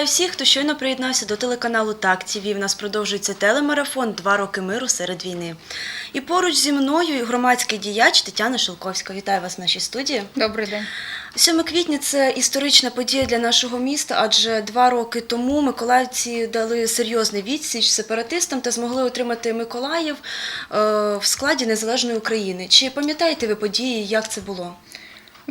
Вітаю всіх, хто щойно приєднався до телеканалу Так ТІВІ. В нас продовжується телемарафон Два роки миру серед війни. І поруч зі мною громадський діяч Тетяна Шелковська. Вітаю вас в нашій студії. Добрий день. 7 квітня це історична подія для нашого міста, адже два роки тому миколаївці дали серйозний відсіч сепаратистам та змогли отримати Миколаїв е, в складі незалежної України. Чи пам'ятаєте ви події, як це було?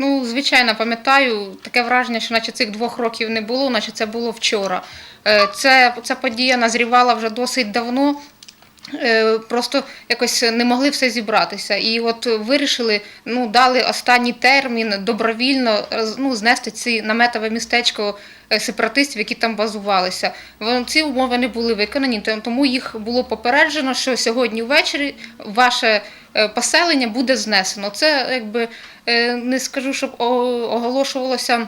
Ну, звичайно, пам'ятаю таке враження, що наче цих двох років не було, наче це було вчора. Е, Це, ця подія назрівала вже досить давно. Е, Просто якось не могли все зібратися. І от вирішили, ну, дали останній термін добровільно ну, знести ці наметове містечко е, сепаратистів, які там базувалися. Ці умови не були виконані, тому їх було попереджено, що сьогодні ввечері ваше е, поселення буде знесено. Це якби не скажу, щоб оголошувалося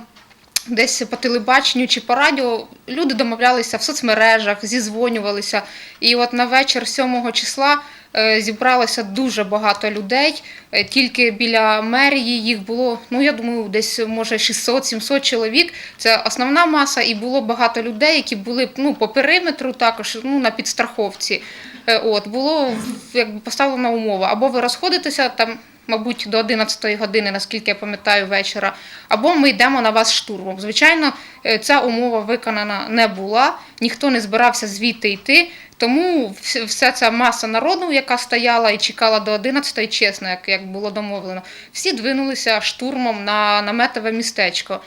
десь по телебаченню чи по радіо. Люди домовлялися в соцмережах, зізвонювалися. І от на вечір 7 числа е, зібралося дуже багато людей. Е, Тільки біля мерії їх було, ну я думаю, десь може 600-700 чоловік. Це основна маса, і було багато людей, які були ну, по периметру, також ну, на підстраховці. Е, От було якби поставлена умова. Або ви розходитеся там. Мабуть, до 11 години, наскільки я пам'ятаю, вечора, або ми йдемо на вас штурмом. Звичайно, е, ця умова виконана не була, ніхто не збирався звідти йти. Тому вся ця маса народу, яка стояла і чекала до 11 чесно, як, як було домовлено, всі двинулися штурмом на наметове містечко.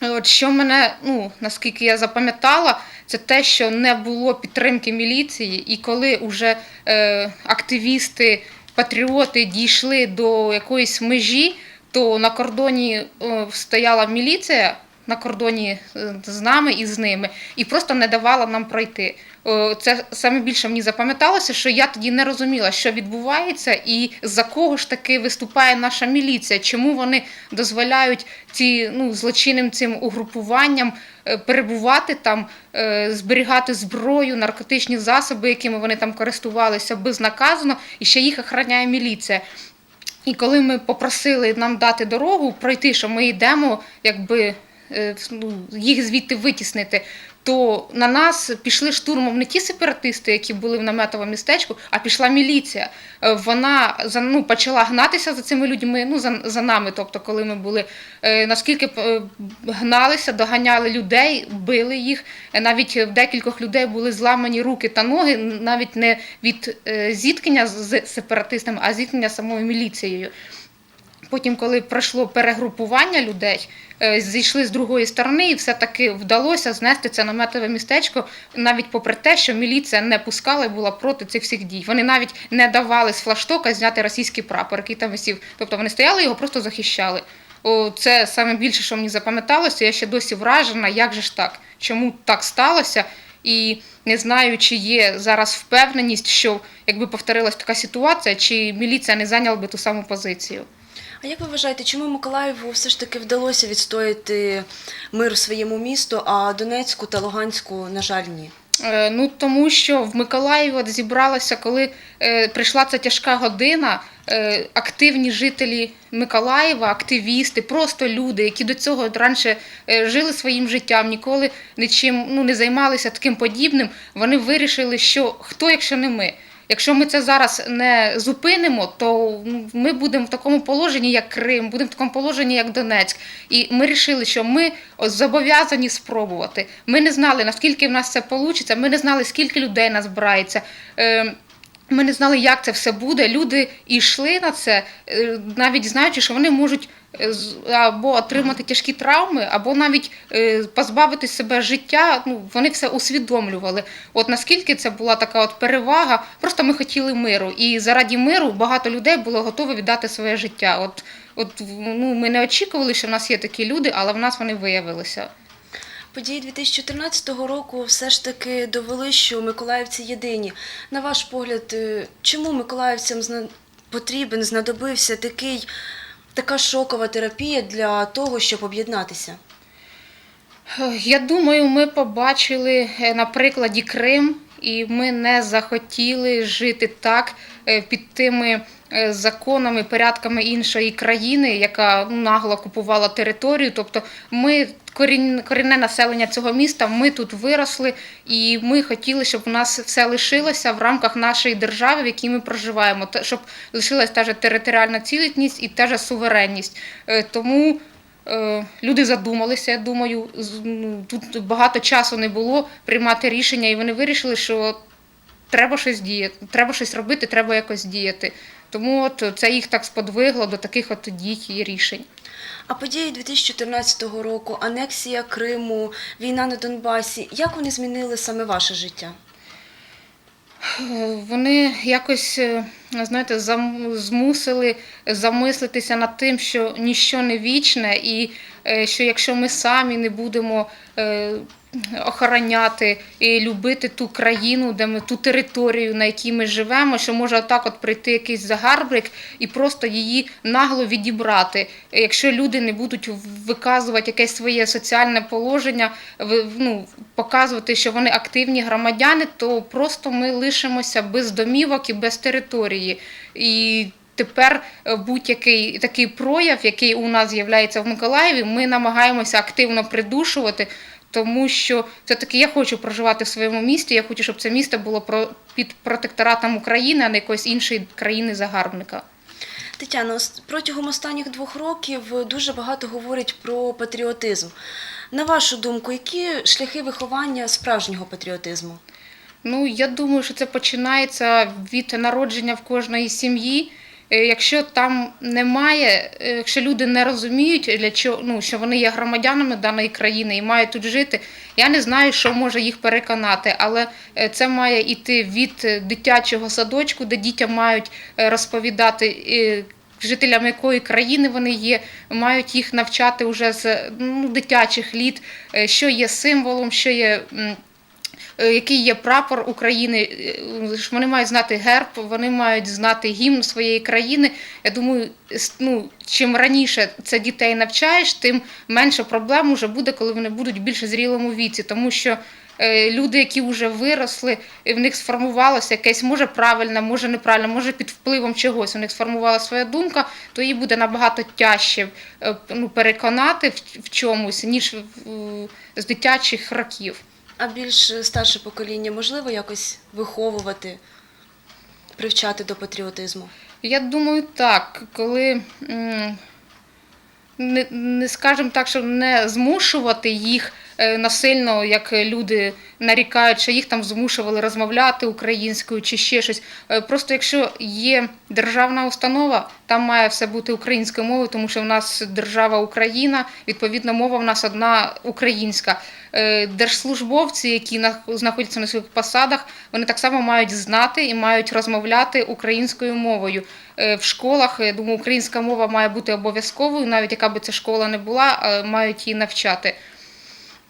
От що мене, ну наскільки я запам'ятала, це те, що не було підтримки міліції, і коли вже е, активісти, патріоти дійшли до якоїсь межі, то на кордоні е, стояла міліція. На кордоні е, з нами і з ними, і просто не давала нам пройти. Це саме більше мені запам'яталося, що я тоді не розуміла, що відбувається, і за кого ж таки виступає наша міліція, чому вони дозволяють ці ну, злочинним цим угрупуванням е, перебувати там, е, зберігати зброю, наркотичні засоби, якими вони там користувалися безнаказано, і ще їх охороняє міліція. І коли ми попросили нам дати дорогу, пройти, що ми йдемо, якби е, ну, їх звідти витіснити, то на нас пішли штурмом не ті сепаратисти, які були в наметовому містечку, а пішла міліція. Е, Вона за- ну, почала гнатися за цими людьми, ну, за, за нами, тобто, коли ми були. Е, Наскільки е, гналися, доганяли людей, били їх. Навіть в декількох людей були зламані руки та ноги, навіть не від зіткнення з сепаратистами, а зіткнення самою міліцією. Потім, коли пройшло перегрупування людей, е, зійшли з другої сторони, і все-таки вдалося знести це наметове містечко, навіть попри те, що міліція не пускала і була проти цих всіх дій. Вони навіть не давали з флаштока зняти російський прапор, який там висів. Тобто вони стояли його просто захищали. Це саме більше, що мені запам'яталося. Я ще досі вражена, як же ж так, чому так сталося. І не знаю, чи є зараз впевненість, що якби повторилась така ситуація, чи міліція не зайняла би ту саму позицію. А як ви вважаєте, чому Миколаєву все ж таки вдалося відстояти мир у своєму місту, а Донецьку та Луганську, на жаль, ні? Е, Ну тому що в Миколаєві от зібралося, коли е, прийшла ця тяжка година. е, Активні жителі Миколаєва, активісти, просто люди, які до цього раніше е, жили своїм життям, ніколи нічим ну, не займалися таким подібним. Вони вирішили, що хто, якщо не ми. Якщо ми це зараз не зупинимо, то ну, ми будемо в такому положенні, як Крим, будемо в такому положенні, як Донецьк. І ми вирішили, що ми зобов'язані спробувати. Ми не знали, наскільки в нас це вийде, ми не знали, скільки людей назбирається. Е, Ми не знали, як це все буде. Люди йшли на це, е, навіть знаючи, що вони можуть е, або отримати тяжкі травми, або навіть е, позбавити себе життя. Ну вони все усвідомлювали. От наскільки це була така от перевага, просто ми хотіли миру, і заради миру багато людей було готове віддати своє життя. От, от ну ми не очікували, що в нас є такі люди, але в нас вони виявилися. Події 2014 року все ж таки довели, що миколаївці єдині. На ваш погляд, е, чому миколаївцям потрібен, знадобився такий, така шокова терапія для того, щоб об'єднатися? Я думаю, ми побачили е, на прикладі Крим, і ми не захотіли жити так під тими е, законами, порядками іншої країни, яка ну, нагло купувала територію. Тобто ми корінне населення цього міста, ми тут виросли, і ми хотіли, щоб у нас все лишилося в рамках нашої держави, в якій ми проживаємо, щоб лишилась та же територіальна цілісність і та же суверенність. Е, Тому е, люди задумалися, я думаю, ну, тут багато часу не було приймати рішення, і вони вирішили, що треба щось діяти, треба щось робити, треба якось діяти. Тому от це їх так сподвигло до таких от дій і рішень. А події 2014 року, анексія Криму, війна на Донбасі, як вони змінили саме ваше життя? Вони якось, е, знаєте, змусили замислитися над тим, що ніщо не вічне, і е, що якщо ми самі не будемо е, охороняти і любити ту країну, де ми ту територію, на якій ми живемо, що може отак от прийти якийсь загарбник і просто її нагло відібрати. Якщо люди не будуть виказувати якесь своє соціальне положення, ну, показувати, що вони активні громадяни, то просто ми лишимося без домівок і без території. І тепер е, будь-який такий прояв, який у нас з'являється в Миколаєві, ми намагаємося активно придушувати. Тому що все-таки я хочу проживати в своєму місті. Я хочу, щоб це місто було під протекторатом України, а не якоїсь іншої країни-загарбника. Тетяно, ос- протягом останніх двох років дуже багато говорять про патріотизм. На вашу думку, які шляхи виховання справжнього патріотизму? Ну, я думаю, що це починається від народження в кожної сім'ї. Е, Якщо там немає, е, якщо люди не розуміють, для чого, ну, що вони є громадянами даної країни і мають тут жити, я не знаю, що може їх переконати, але е, це має йти від дитячого садочку, де дітям мають розповідати. Жителям якої країни вони є, мають їх навчати вже з ну, дитячих літ, що є символом, що є який є прапор України. е, Вони мають знати герб, вони мають знати гімн своєї країни. Я думаю, ну, чим раніше це дітей навчаєш, тим менше проблем вже буде, коли вони будуть в більш зрілому віці, тому що. е, Люди, які вже виросли, і в них сформувалося якесь, може правильне, може неправильне, може під впливом чогось. У них сформувала своя думка, то їй буде набагато тяжче е, ну, переконати в, чомусь, ніж з дитячих років. А більш старше покоління можливо якось виховувати, привчати до патріотизму? Я думаю, так, коли не, не скажемо так, що не змушувати їх е, насильно, як люди нарікають, що їх там змушували розмовляти українською чи ще щось. Е, Просто якщо є державна установа, там має все бути українською мовою, тому що в нас держава Україна, відповідно, мова в нас одна українська. Е, Держслужбовці, які знаходяться на своїх посадах, вони так само мають знати і мають розмовляти українською мовою. Е, В школах, я думаю, українська мова має бути обов'язковою, навіть яка би ця школа не була, е, мають її навчати.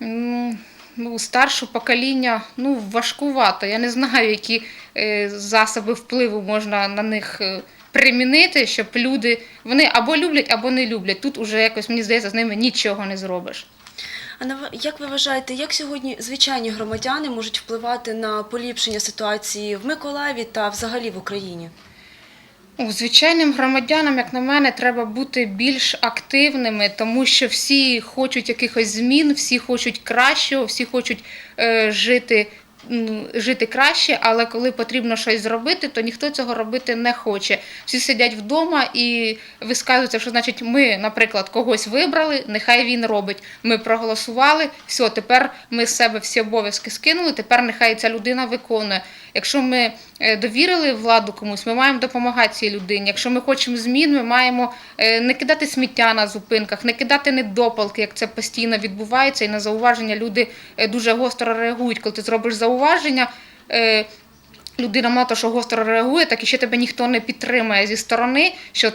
Ну, старше покоління ну, важкувато. Я не знаю, які е, засоби впливу можна на них е, примінити, щоб люди вони або люблять, або не люблять. Тут уже якось мені здається, з ними нічого не зробиш. А на як ви вважаєте, як сьогодні звичайні громадяни можуть впливати на поліпшення ситуації в Миколаєві та взагалі в Україні? Звичайним громадянам, як на мене, треба бути більш активними, тому що всі хочуть якихось змін, всі хочуть кращого, всі хочуть е, жити. Жити краще, але коли потрібно щось зробити, то ніхто цього робити не хоче. Всі сидять вдома і висказуються, що значить ми, наприклад, когось вибрали, нехай він робить. Ми проголосували, все, тепер ми з себе всі обов'язки скинули, тепер нехай ця людина виконує. Якщо ми е, довірили владу комусь, ми маємо допомагати цій людині. Якщо ми хочемо змін, ми маємо е, не кидати сміття на зупинках, не кидати недопалки, як це постійно відбувається, і на зауваження люди е, дуже гостро реагують. Коли ти зробиш зауваження, е, людина мало що гостро реагує, так і ще тебе ніхто не підтримує зі сторони, що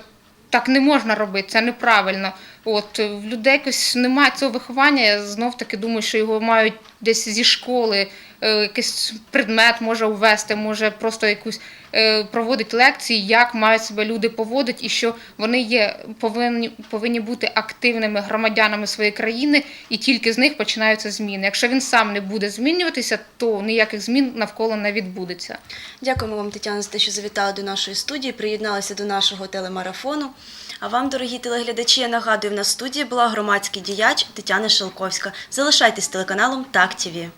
так не можна робити, це неправильно. От е, в людей якось немає цього виховання. Я знов таки думаю, що його мають десь зі школи, е, якийсь предмет може ввести, може просто якусь е, проводить лекції, як мають себе люди поводити, і що вони є повинні, повинні бути активними громадянами своєї країни, і тільки з них починаються зміни. Якщо він сам не буде змінюватися, то ніяких змін навколо не відбудеться. Дякуємо вам, Тетяна, за те, що завітали до нашої студії, приєдналися до нашого телемарафону. А вам, дорогі телеглядачі, я нагадую, в нас в студії була громадський діяч Тетяна Шелковська. Залишайтесь телеканалом Так ТІВІ.